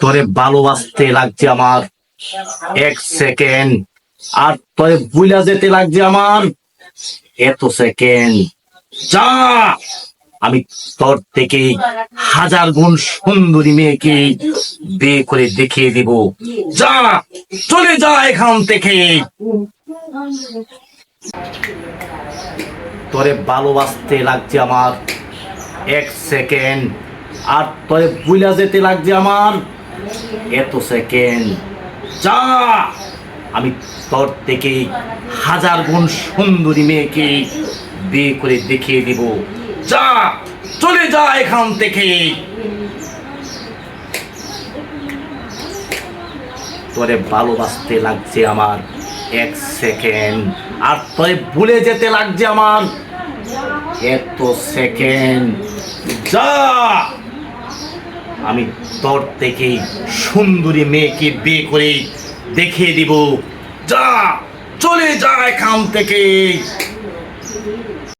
তোরে ভালোবাসতে লাগছে আমার। এক সেকেন্ড। আর তোরে বুইলা যেতে লাগছে আমার। এত সেকেন্ড। যা! আমি তোর থেকে হাজার গুণ সুন্দরী মেয়েকে বিয়ে করে দেখিয়ে দিব। যা! চলে যা এখান থেকে। তোরে ভালোবাসতে লাগছে আমার। এক সেকেন্ড। আর তোরে বুইলা যেতে লাগছে আমার। এত সেকেন্ড যা! আমি তোর থেকে হাজার গুণ সুন্দরী মেয়েকে বিয়ে করে দেখিয়ে দিব। যা! চলে যা এখান থেকে। তোরে ভালোবাসতে লাগছে আমার এক সেকেন্ড আর তোরে ভুলে যেতে লাগছে আমার এত সেকেন্ড যা! আমি তোর থেকে সুন্দরী মেয়েকে বিয়ে করে দেখিয়ে দিব। যা চলে যা এখান থেকে।